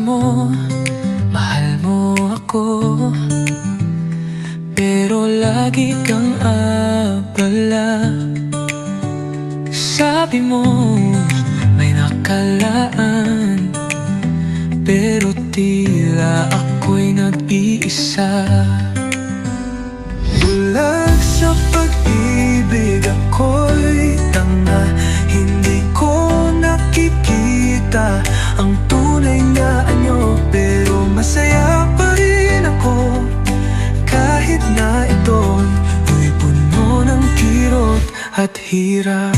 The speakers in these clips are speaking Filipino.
mo Mahal mo ako. Pero lagi kang abala. Sabi mo may nakalaan. Pero tila ako'y nag-iisa. At hirap.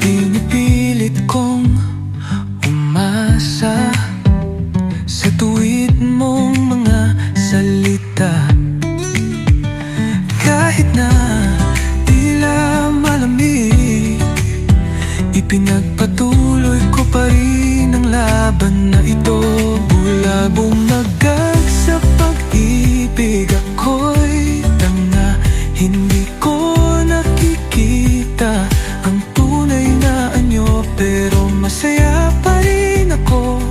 Pinipilit kong umasa Sa tuwid mong mga salita. Kahit na Mula bumagag sa pag-ibig ako'y tanga. Hindi ko nakikita ang tunay na anyo Pero masaya pa rin ako.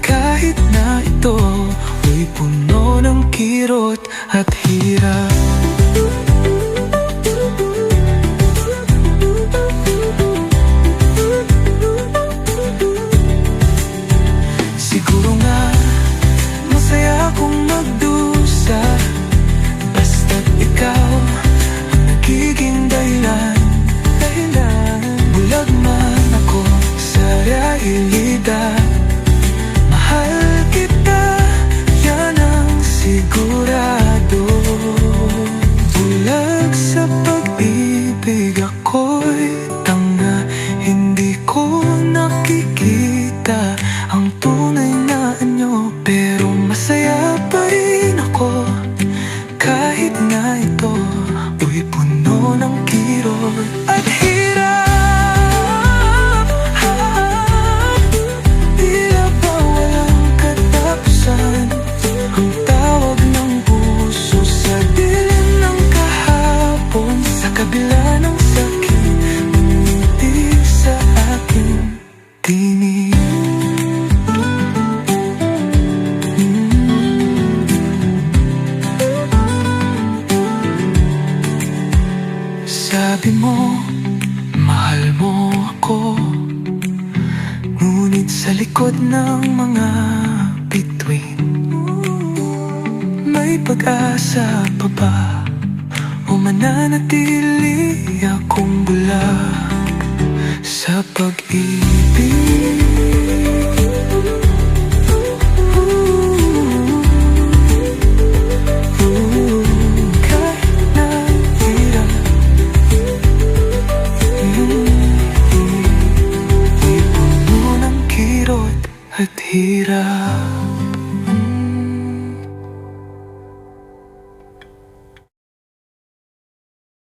Kahit na ito'y puno ng kirot at hirap Sabi mo, mahal mo ako Ngunit sa likod ng mga bituin May pag-asa pa ba? O mananatili akong bulag Sa pag-ibig 이라